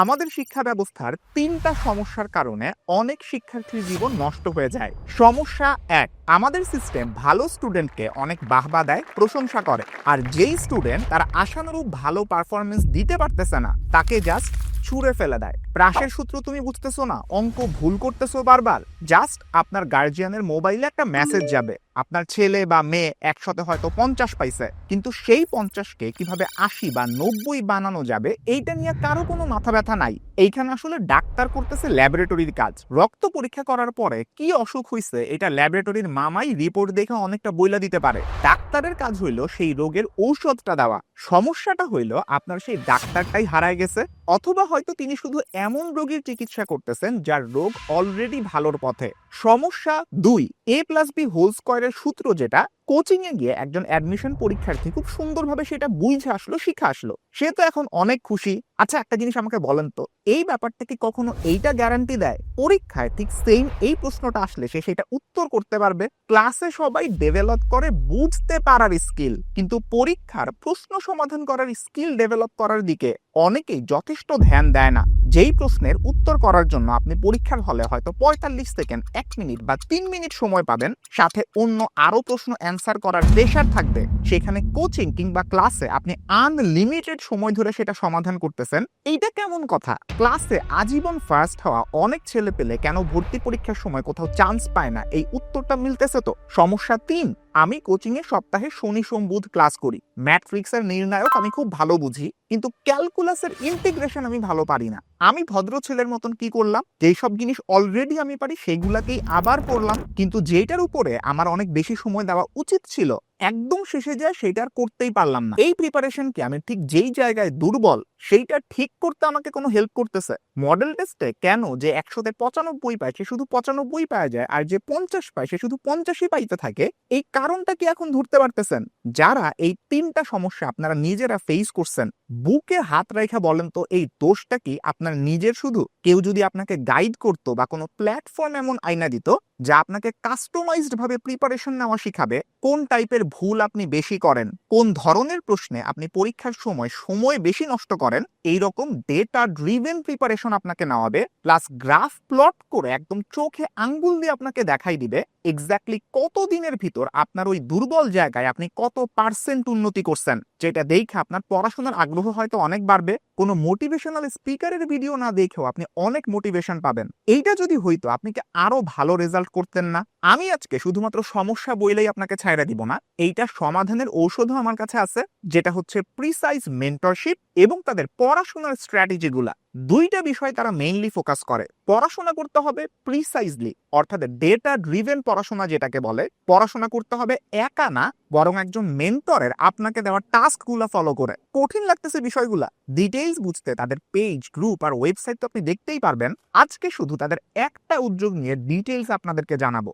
আমাদের শিক্ষা ব্যবস্থার তিনটা সমস্যার কারণে অনেক শিক্ষার্থীর জীবন নষ্ট হয়ে যায়। সমস্যা এক, আমাদের সিস্টেম ভালো স্টুডেন্টকে অনেক বাহবা দেয়, প্রশংসা করে। আর যেই স্টুডেন্ট তার আশানুরূপ ভালো পারফরমেন্স দিতে পারতেছে না, তাকে জাস্ট ছুঁড়ে ফেলে দেয়। প্রাসের সূত্র তুমি বুঝতেছো না? অঙ্ক ভুল করতেছো বারবার। জাস্ট আপনার গার্জিয়ানের মোবাইলে একটা মেসেজ যাবে। আপনার ছেলে বা মেয়ে একসাথে হয়তো পঞ্চাশ পাইছে। কিন্তু সেই পঞ্চাশকে কীভাবে আশি বা নব্বই বানানো যাবে, এইটা নিয়ে কারও কোনো মাথা ব্যথা নাই। এইখানে আসলে ডাক্তার করতেছে ল্যাবরেটরির কাজ। রক্ত পরীক্ষা করার পরে কি অসুখ হইছে, এটা ল্যাবরেটরির মামাই রিপোর্ট দেখে অনেকটা বইলা দিতে পারে। ডাক্তারের কাজ হইল সেই রোগের ঔষধটা দেওয়া। সমস্যাটা হইল আপনার সেই ডাক্তারটাই হারায় গেছে। অথবা হয়তো তিনি শুধু এমন রোগীর চিকিৎসা করতেছেন যার রোগ অলরেডি ভালোর পথে। সমস্যা দুই এ প্লাস বি হোল স্কোয়ারের সূত্র যেটা কোচিং এ গিয়ে একজন অ্যাডমিশন পরীক্ষার্থী খুব সুন্দরভাবে সেটা বুঝে আসলো, শিখে আসলো। সে তো এখন অনেক খুশি। আচ্ছা একটা জিনিস আমাকে বলেন তো, এই ব্যাপারটা কি কখনো এইটা গ্যারান্টি দেয়? পরীক্ষায় ঠিক সেম এই প্রশ্নটা আসলে সে সেটা উত্তর করতে পারবে। ক্লাসে সবাই ডেভেলপ করে বুঝতে পারার স্কিল কিন্তু পরীক্ষার প্রশ্ন সমাধান করার স্কিল ডেভেলপ করার দিকে অনেকেই যথেষ্ট ধ্যান দেয় না। যেই প্রশ্নের উত্তর করার জন্য আপনি পরীক্ষার হলে হয়তো পঁয়তাল্লিশ সেকেন্ড, এক মিনিট বা তিন মিনিট সময় পাবেন, সাথে অন্য আরও প্রশ্ন অ্যান্সার করার প্রেশার থাকবে। সেখানে কোচিং কিংবা ক্লাসে আপনি আনলিমিটেড সময় ধরে সেটা সমাধান করতেছেন। এইটা কেমন কথা? ক্লাসে আজীবন ফার্স্ট হওয়া অনেক ছেলে পেলে কেন ভর্তি পরীক্ষার সময় কোথাও চান্স পায় না? এই উত্তরটা মিলতেছে তো? সমস্যা তিন আমি কোচিং এ সপ্তাহে শনি, সোম, বুধ ক্লাস করি। ম্যাট্রিক্সের নির্ণায়ক আমি খুব ভালো বুঝি, কিন্তু ক্যালকুলাসের ইন্টিগ্রেশন আমি ভালো পারি না। আমি ভদ্র ছেলের মতন কি করলাম? যেই সব জিনিস অলরেডি আমি পারি, সেগুলাকেই আবার পড়লাম কিন্তু যেটার উপরে আমার অনেক বেশি সময় দেওয়া উচিত ছিল একদম শেষে যায় সেটা আর করতেই পারলাম না। এই প্রিপারেশনকে আমি ঠিক যেই জায়গায় দুর্বল সেইটা ঠিক করতে আমাকে কোনো হেল্প করতেছে। মডেল টেস্টে কেন যে একশোতে পঁচানব্বই পায় সে শুধু পঁচানব্বই পাওয়া যায় আর যে পঞ্চাশ পায় সে শুধু পঞ্চাশই পাইতে থাকে, এই কারণটা কি এখন ধরতে পারতেছেন? যারা এই তিনটা সমস্যা আপনারা নিজেরা ফেস করছেন, বুকে হাত রেখা বলেন তো, এই দোষটা কি? আপনার নিজের শুধু? কেউ যদি আপনাকে গাইড করতো বা কোনো প্ল্যাটফর্ম এমন আইনা দিত, যা আপনাকে কাস্টমাইজড ভাবে প্রিপারেশন নেওয়া শিখাবে, কোন টাইপের ভুল আপনি বেশি করেন, কোন ধরনের প্রশ্নে আপনি পরীক্ষার সময় সময় বেশি নষ্ট করেন এই রকম ডেটা ড্রিভেন প্রিপারেশন আপনাকে নেওয়াবে প্লাস গ্রাফ প্লট করে একদম চোখে আঙ্গুল দিয়ে আপনাকে দেখাই দিবে এক্স্যাক্টলি কত দিনের ভিতর আপনার ওই দুর্বল জায়গায় আপনি কত পার্সেন্ট উন্নতি করছেন? যেটা দেখে আপনার পড়াশোনার আগ্রহ হয়তো অনেক বাড়বে। কোনো মোটিভেশনাল স্পিকারের ভিডিও না দেখেও আপনি অনেক মোটিভেশন পাবেন। এইটা যদি হইতো, আপনি কি আরও ভালো রেজাল্ট করতেন না? আমি আজকে শুধুমাত্র সমস্যা বইলেই আপনাকে ছাইড়া দিব না। এইটা সমাধানের ঔষধও আমার কাছে আছে, যেটা হচ্ছে প্রিসাইজ মেন্টরশিপ এবং তাদের পড়াশোনার স্ট্র্যাটেজিগুলা দুইটা বিষয় তারা মেইনলি ফোকাস করে। পড়াশোনা করতে হবে প্রিসাইজলি অর্থাৎ ডেটা ড্রিভেন পড়াশোনা যেটাকে বলে। পড়াশোনা করতে হবে একা না, বরং একজন মেন্টরের আপনাকে দেওয়া টাস্কগুলো ফলো করে। কঠিন লাগতেছে বিষয়গুলা। ডিটেইলস বুঝতে তাদের পেজ গ্রুপ আর ওয়েবসাইট তো আপনি দেখতেই পারবেন। আজকে শুধু তাদের একটা উদ্যোগ নিয়ে ডিটেইলস আপনাদেরকে জানাব।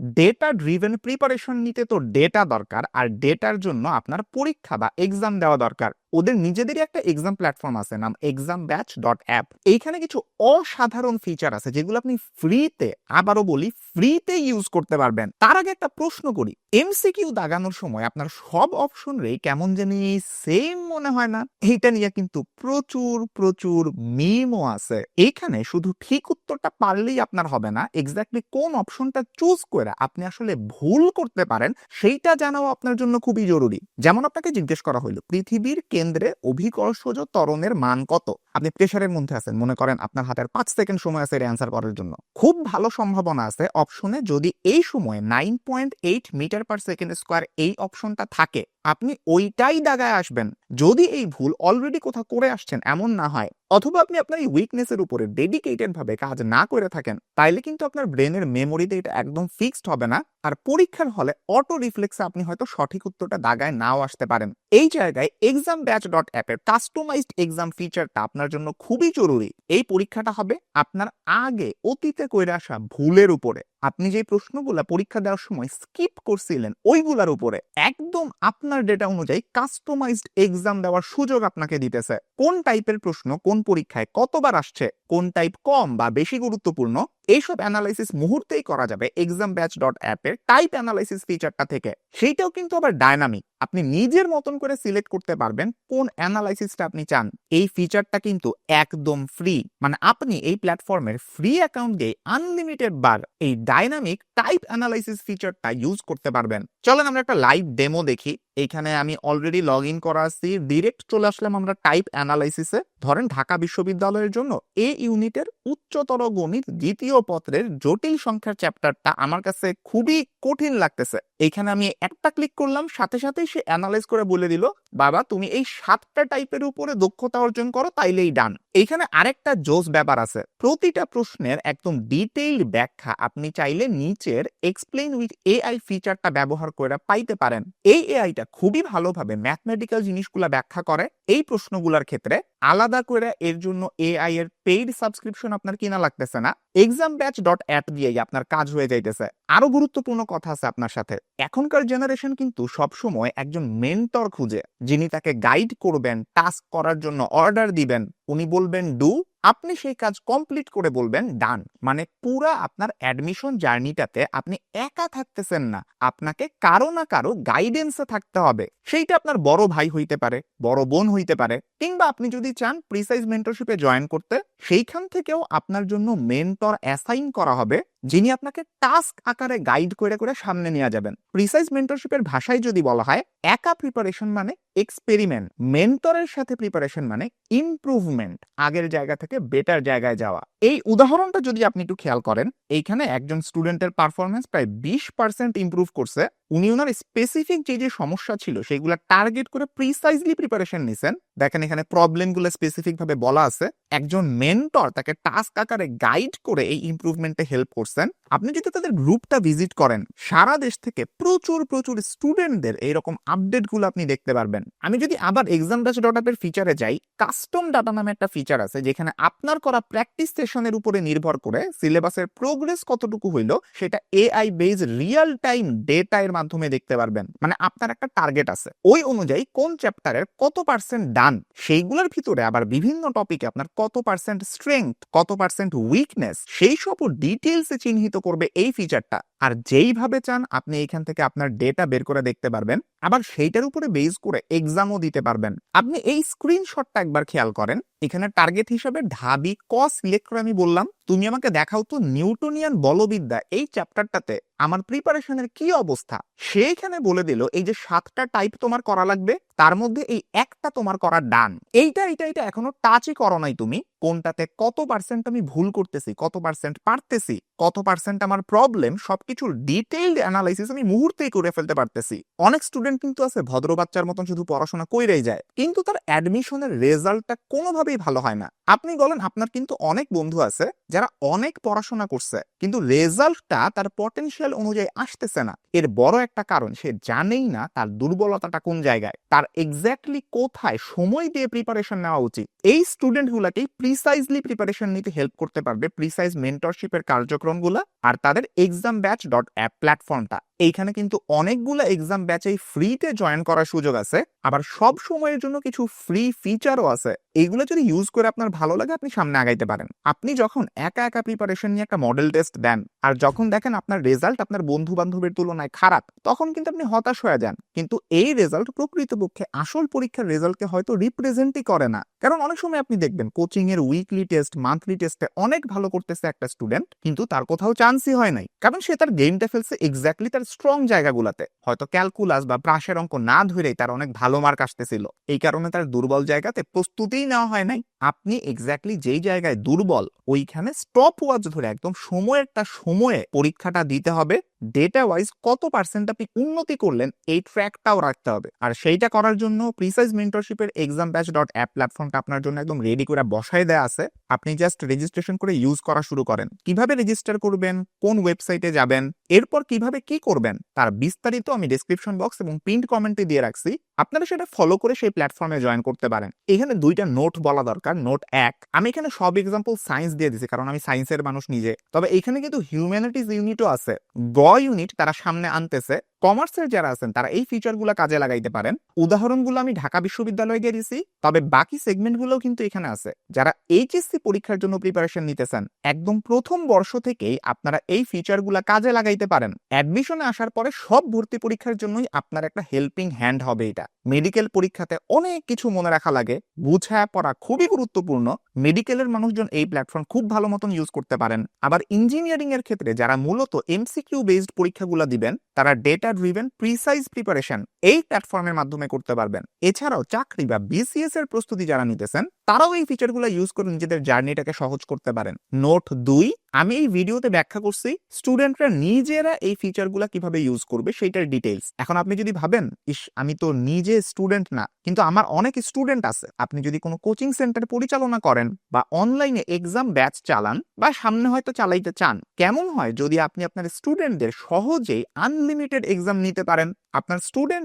ডেটা ড্রিভেন প্রিপারেশন নিতে তো ডেটা দরকার, আর ডেটার জন্য আপনার পরীক্ষা বা এক্সাম দেওয়া দরকার। ওদের নিজেদেরই একটা এক্সাম প্ল্যাটফর্ম আছে, নাম এক্সাম ব্যাচ ডট অ্যাপ এইখানে কিছু অসাধারণ ফিচার আছে, যেগুলো আপনি ফ্রিতে আবারও বলি ফ্রিতে ইউজ করতে পারবেন। তার আগে একটা প্রশ্ন করি এমসিকিউ দাগানোর সময় আপনার সব অপশন রে কেমন জানি সেম মনে হয় না। এইটা নিয়ে কিন্তু প্রচুর প্রচুর মিমও আছে। এইখানে শুধু ঠিক উত্তরটা পারলেই আপনার হবে না এক্স্যাক্টলি কোন অপশনটা চুজ করে আপনি আসলে ভুল করতে পারেন, সেইটা জানাও আপনার জন্য খুবই জরুরি। যেমন আপনাকে জিজ্ঞেস করা হলো পৃথিবীর কেন্দ্রে অভিকর্ষজ ত্বরণের মান কত? আপনি প্রেশারের মধ্যে আছেন, মনে করেন আপনার হাতের পাঁচ সেকেন্ড সময় আছে এর অ্যান্সার করার জন্য। খুব ভালো সম্ভাবনা আছে অপশনে যদি এই সময়ে nine point eight metre per second square এই অপশনটা থাকে, আপনি ওইটাই দাগায় আসবেন। যদি এই ভুল অলরেডি কোথাও করে আসছেন, এমন না হয়, অথবা আপনি আপনার এই উইকনেসের উপরে ডেডিকেটেড ভাবে কাজ না করে থাকেন, তাইলে কিন্তু আপনার ব্রেনের মেমোরিতে এটা একদম ফিক্সড হবে না, আর পরীক্ষার হলে অটো রিফ্লেক্সে আপনি হয়তো সঠিক উত্তরটা দাগায় নাও আসতে পারেন। এই জায়গায় এক্সাম ব্যাচ ডট অ্যাপের কাস্টমাইজড এক্সাম ফিচারটা আপনার আপনার জন্য খুবই জরুরি। এই পরীক্ষাটা হবে আপনার আগে অতীতে কইরা আসা ভুলের উপরে। আপনি যে প্রশ্নগুলা পরীক্ষা দেওয়ার সময় স্কিপ করছিলেন, ওইগুলার উপরে একদম আপনার ডেটা অনুযায়ী কাস্টমাইজড এক্সাম দেওয়ার সুযোগ আপনাকে দিতেছে। কোন টাইপের প্রশ্ন, কোন পরীক্ষায় কতবার আসছে, কোন টাইপ কম বা বেশি গুরুত্বপূর্ণ, এইসব অ্যানালাইসিস মুহূর্তেই করা যাবে এক্সাম ব্যাচ ডট অ্যাপের টাইপ অ্যানালাইসিস ফিচারটা থেকে। সেইটাও কিন্তু আবার ডায়নামিক আপনি নিজের মতন করে সিলেক্ট করতে পারবেন কোন অ্যানালাইসিসটা আপনি চান। এই ফিচারটা কিন্তু একদম ফ্রি মানে আপনি এই প্ল্যাটফর্মের ফ্রি অ্যাকাউন্ট দিয়ে আনলিমিটেড বার এই ডাইনামিক টাইপ অ্যানালাইসিস ফিচারটা ইউজ করতে পারবেন। চলেন আমরা একটা লাইভ ডেমো দেখি। এইখানে আমি অলরেডি লগ ইন করা আছি। ডিরেক্ট চলে আসলাম আমরা টাইপ অ্যানালাইসিসে ধরেন ঢাকা বিশ্ববিদ্যালয়ের জন্য এ ইউনিটের উচ্চতর গণিত দ্বিতীয় পত্রের জটিল সংখ্যার চ্যাপ্টারটা আমার কাছে খুবই কঠিন লাগতেছে। এইখানে আমি একটা ক্লিক করলাম, সাথে সাথেই সে অ্যানালাইজ করে বলে দিল, বাবা, তুমি এই সাতটা টাইপের উপরে দক্ষতা অর্জন করো, তাইলেই ডান এইখানে আরেকটা জোস ব্যাপার আছে। প্রতিটা প্রশ্নের একদম ডিটেইলড ব্যাখ্যা আপনি চাইলে নিচের এক্সপ্লেন উইথ এআই ফিচারটা ব্যবহার করে পাইতে পারেন। এই এআইটা খুবই ভালোভাবে ম্যাথমেটিক্যাল জিনিসগুলা ব্যাখ্যা করে। এই প্রশ্নগুলোর ক্ষেত্রে আলাদা করে এর জন্য এআই এর পেইড সাবস্ক্রিপশন আপনার কিনা লাগতেছে না। এক্সাম ব্যাচ ডট অ্যাপ দিয়েই আপনার কাজ হয়ে যাইতেছে। আরও গুরুত্বপূর্ণ কথা আছে আপনার সাথে। এখনকার জেনারেশন কিন্তু সবসময় একজন মেন্টর খুঁজে, যিনি তাকে গাইড করবেন টাস্ক করার জন্য অর্ডার দিবেন। উনি বলবেন ডু আপনি সেই কাজ কমপ্লিট করে বলবেন ডান মানে পুরা আপনার অ্যাডমিশন জার্নিটাতে আপনি একা থাকতেছেন না। আপনাকে কারও না কারও গাইডেন্সে থাকতে হবে। সেইটা আপনার বড় ভাই হইতে পারে, বড় বোন হইতে পারে, কিংবা আপনি যদি চান প্রিসাইজ মেন্টরশিপে জয়েন করতে সেইখান থেকেও আপনার জন্য মেন্টর অ্যাসাইন করা হবে। যিনি আপনাকে টাস্ক আকারে গাইড করে করে সামনে নিয়ে যাবেন। প্রিসাইজ মেন্টরশিপের ভাষায় যদি বলা হয়, একা প্রিপারেশন মানে এক্সপেরিমেন্ট মেন্টরের সাথে প্রিপারেশন মানে ইমপ্রুভমেন্ট আগের জায়গা থেকে বেটার জায়গায় যাওয়া। এই উদাহরণটা যদি আপনি একটু খেয়াল করেন, এইখানে একজন স্টুডেন্টের পারফরমেন্স প্রায় বিশ পার্সেন্ট ইমপ্রুভ করছে। উনি ওনার স্পেসিফিক যে যে সমস্যা ছিল, সেগুলো টার্গেট করে প্রিসাইজলি প্রিপারেশন নিছেন। দেখেন এখানে প্রবলেমগুলো স্পেসিফিক ভাবে বলা আছে। একজন মেন্টর তাকে টাস্ক আকারে গাইড করে এই ইমপ্রুভমেন্টে হেল্প করছেন, আপনি যদি তাদের গ্রুপটা ভিজিট করেন, সারা দেশ থেকে প্রচুর প্রচুর স্টুডেন্টদের এইরকম আপডেটগুলো আপনি দেখতে পারবেন। আমি যদি আবার এক্সাম ব্যাচ ডট অ্যাপের ফিচারে যাই কাস্টম ডাটা নামে একটা ফিচার আছে, যেখানে আপনার করা প্র্যাকটিস সেশনের উপরে নির্ভর করে সিলেবাসের প্রোগ্রেস কতটুকু হইল, সেটা AI base real time data এর মাধ্যমে দেখতে পারবেন। মানে আপনার একটা টার্গেট আছে। ওই অনুযায়ী কোন চ্যাপ্টারের কত পার্সেন্ট ডান সেইগুলোর ভিতরে আবার বিভিন্ন টপিকে আপনার কত পার্সেন্ট স্ট্রেংথ কত পার্সেন্ট উইকনেস সেই সব ডিটেলসে চিহ্নিত করবে এই ফিচারটা আর যেইভাবে চান, আপনি এখান থেকে আপনার ডেটা বের করে দেখতে পারবেন। আবার সেইটার উপরে বেস করে এক্সামও দিতে পারবেন। আপনি এই স্ক্রিনশটটা একবার খেয়াল করেন। এখানে টার্গেট হিসেবে ঢাবি ক সিলেক্ট করে আমি বললাম, তুমি আমাকে দেখাও তো নিউটনিয়ান বলবিদ্যা এই চ্যাপ্টারটাতে আমার প্রিপারেশনের কি অবস্থা? সেইখানে বলে দিল, এই যে সাতটা টাইপ তোমার করা লাগবে, তার মধ্যে এই একটা তোমার করা ডান এইটা এইটা এটা এখনও টাচই করো নাই তুমি। কোনটাতে কত পার্সেন্ট আমি ভুল করতেছি, কত পার্সেন্ট পারতেছি, কত পার্সেন্ট আমার প্রবলেম সবকিছুর ডিটেইলড অ্যানালাইসিস আমি মুহূর্তেই করে ফেলতে পারতেছি। অনেক স্টুডেন্ট কিন্তু আছে, ভদ্র বাচ্চার মতন শুধু পড়াশোনা কইরেই যায়। কিন্তু তার অ্যাডমিশনের রেজাল্টটা কোনোভাবেই ভালো হয় না। আপনি বলেন, আপনার কিন্তু অনেক বন্ধু আছে যারা অনেক পড়াশোনা করছে, কিন্তু রেজাল্টটা তার পটেনশিয়াল অনুযায়ী আসতেছে না। এর বড় একটা কারণ, সে জানেই না তার দুর্বলতাটা কোন জায়গায়। তার এক্স্যাক্টলি কোথায় সময় দিয়ে প্রিপারেশন নেওয়া উচিত। এই স্টুডেন্টগুলাকেই প্রিসাইজলি প্রিপারেশন নিতে হেল্প করতে পারবে প্রিসাইজ মেন্টরশিপের কার্যক্রমগুলা আর তাদের এক্সাম ব্যাচ ডট অ্যাপ প্ল্যাটফর্মটা এইখানে কিন্তু অনেকগুলো এক্সাম ব্যাচেই ফ্রিতে জয়েন করার সুযোগ আছে। আবার সব সময়ের জন্য কিছু ফ্রি ফিচারও আছে। এইগুলো যদি ইউজ করে আপনার ভালো লাগে, আপনি সামনে আগাইতে পারেন। আপনি যখন একা একা প্রিপারেশন নিয়ে একটা মডেল টেস্ট দেন, আর যখন দেখেন আপনার রেজাল্ট আপনার বন্ধু বান্ধবের তুলনায় খারাপ, তখন কিন্তু আপনি হতাশ হয়ে যান। কিন্তু এই রেজাল্ট প্রকৃতপক্ষে আসল পরীক্ষার রেজাল্টকে হয়তো রিপ্রেজেন্টই করে না। কারণ অনেক সময় আপনি দেখবেন কোচিং এর উইকলি টেস্ট মান্থলি টেস্টে অনেক ভালো করতেছে একটা স্টুডেন্ট কিন্তু তার কোথাও চান্সই হয় নাই। কারণ সে তার গেমটা ফেলছে এক্স্যাক্টলি তার স্ট্রং জায়গাগুলোতে। হয়তো ক্যালকুলাস বা ব্রাশের অঙ্ক না ধরেই তার অনেক ভালো মার্ক আসতেছিল। এই কারণে তার দুর্বল জায়গাতে প্রস্তুতিই নেওয়া হয় নাই। আপনি এক্স্যাক্টলি যেই জায়গায় দুর্বল, ওইখানে স্টপ ওয়াচ ধরে একদম সময়েরটা সময়ে পরীক্ষাটা দিতে হবে। ডেটা ওয়াইজ কত পার্সেন্ট আপনি উন্নতি করলেন, এই ট্র্যাকটাও রাখতে হবে। আর সেইটা করার জন্য প্রিসাইজ মেন্টরশিপের এক্সাম ব্যাচ ডট অ্যাপ প্ল্যাটফর্মটা আপনার জন্য একদম রেডি করে বসায় দেওয়া আছে। আপনি জাস্ট রেজিস্ট্রেশন করে ইউজ করা শুরু করেন। কীভাবে রেজিস্টার করবেন? কোন ওয়েবসাইটে যাবেন? এরপর কীভাবে কি করবেন? তার বিস্তারিত আমি ডেসক্রিপশন বক্স এবং প্রিন্ট কমেন্টে দিয়ে রাখছি। আপনারা সেটা ফলো করে সেই প্ল্যাটফর্মে জয়েন করতে পারেন। এখানে দুইটা নোট বলা দরকার। নোট এক, আমি এখানে সব এক্সাম্পল সায়েন্স দিয়ে দিছি, কারণ আমি সায়েন্সের মানুষ নিজে। তবে এখানে কিন্তু হিউম্যানিটিস ইউনিটও আছে। ইউনিট তারা সামনে আনতেছে। কমার্সের যারা আছেন, তারা এই ফিচারগুলো কাজে লাগাইতে পারেন। উদাহরণগুলো আমি ঢাকা বিশ্ববিদ্যালয়ে দিয়ে দিছি, তবে বাকি সেগমেন্টগুলোও কিন্তু এখানে আছে। যারা এইচএসসি পরীক্ষার জন্য প্রিপারেশন নিতেছেন, একদম প্রথম বর্ষ থেকেই আপনারা এই ফিচারগুলো কাজে লাগাইতে পারেন। অ্যাডমিশনে আসার পরে সব ভর্তি পরীক্ষার জন্যই আপনার একটা হেল্পিং হ্যান্ড হবে এটা। মেডিকেল পরীক্ষাতে অনেক কিছু মনে রাখা লাগে, বুঝায় পড়া খুবই গুরুত্বপূর্ণ। মেডিকেলের মানুষজন এই প্ল্যাটফর্ম খুব ভালো মতন ইউজ করতে পারেন। আবার ইঞ্জিনিয়ারিং এর ক্ষেত্রে যারা মূলত এমসিকিউ বেসড পরীক্ষাগুলো দিবেন, তারা ডেটা ড্রিভেন প্রিসাইজ প্রিপারেশন এই প্ল্যাটফর্মের মাধ্যমে করতে পারবেন। এছাড়াও চাকরি বা বিসিএস এর প্রস্তুতি যারা নিতেছেন, তারাও এই ফিচারগুলো ইউজ করে নিজেদের জার্নিটাকে সহজ করতে পারেন। নোট দুই, আমি এই ভিডিওতে ব্যাখ্যা করছি স্টুডেন্টরা নিজেরা এই ফিচারগুলো কীভাবে ইউজ করবে সেইটার ডিটেলস এখন আপনি যদি ভাবেন, ইস, আমি তো নিজে স্টুডেন্ট না, কিন্তু আমার অনেক স্টুডেন্ট আছে। আপনি যদি কোনো কোচিং সেন্টার পরিচালনা করেন বা অনলাইনে এক্সাম ব্যাচ চালান বা সামনে হয়তো চালাইতে চান, কেমন হয় যদি আপনি আপনার স্টুডেন্টদের সহজেই আনলিমিটেড এক্সাম নিতে পারেন? আপনার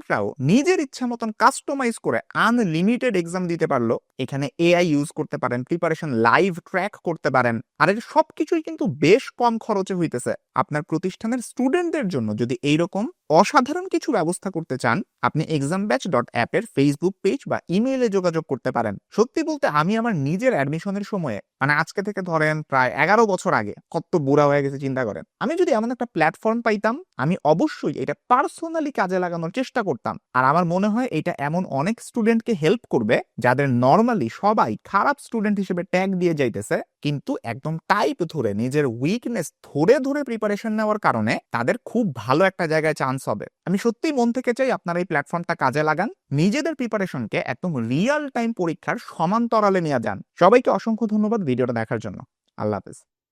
স্টুডেন্টরাও নিজের ইচ্ছা মতন কাস্টমাইজ করে আনলিমিটেড এক্সাম দিতে পারল। এখানে এআই ইউজ করতে পারেন প্রিপারেশন লাইভ ট্র্যাক করতে পারেন। আর এর সবকিছুই কিন্তু বেশ কম খরচে হইতেছে। আপনার প্রতিষ্ঠানের স্টুডেন্টদের জন্য যদি এইরকম অসাধারণ কিছু ব্যবস্থা করতে চান, আপনি এক্সাম ব্যাচ ডট অ্যাপের ফেসবুক পেজ বা ইমেইলে যোগাযোগ করতে পারেন। সত্যি বলতে আমি আমার নিজের অ্যাডমিশনের সময়ে মানে আজকে থেকে ধরেন প্রায় এগারো বছর আগে, কত বুড়া হয়ে গেছে, চিন্তা করেন। আমি যদি এমন একটা প্ল্যাটফর্ম পাইতাম, আমি অবশ্যই এটা পার্সোনালি কাজে লাগানোর চেষ্টা করতাম। আর আমার মনে হয় এটা এমন অনেক স্টুডেন্টকে হেল্প করবে, যাদের নর্মালি সবাই খারাপ স্টুডেন্ট হিসেবে ট্যাগ দিয়ে যাইতেছে। কিন্তু একদম টাইপ ধরে, নিজের উইকনেস ধরে ধরে প্রিপারেশন নেওয়ার কারণে তাদের খুব ভালো একটা জায়গায় চান্স হবে। আমি সত্যি মন থেকে চাই আপনারা এই প্ল্যাটফর্মটা কাজে লাগান। নিজেদের প্রিপারেশনকে একদম রিয়েল টাইম পরীক্ষার সমান্তরালে নিয়ে যান। সবাইকে অসংখ্য ধন্যবাদ ভিডিওটা দেখার জন্য। আল্লাহ হাফেজ।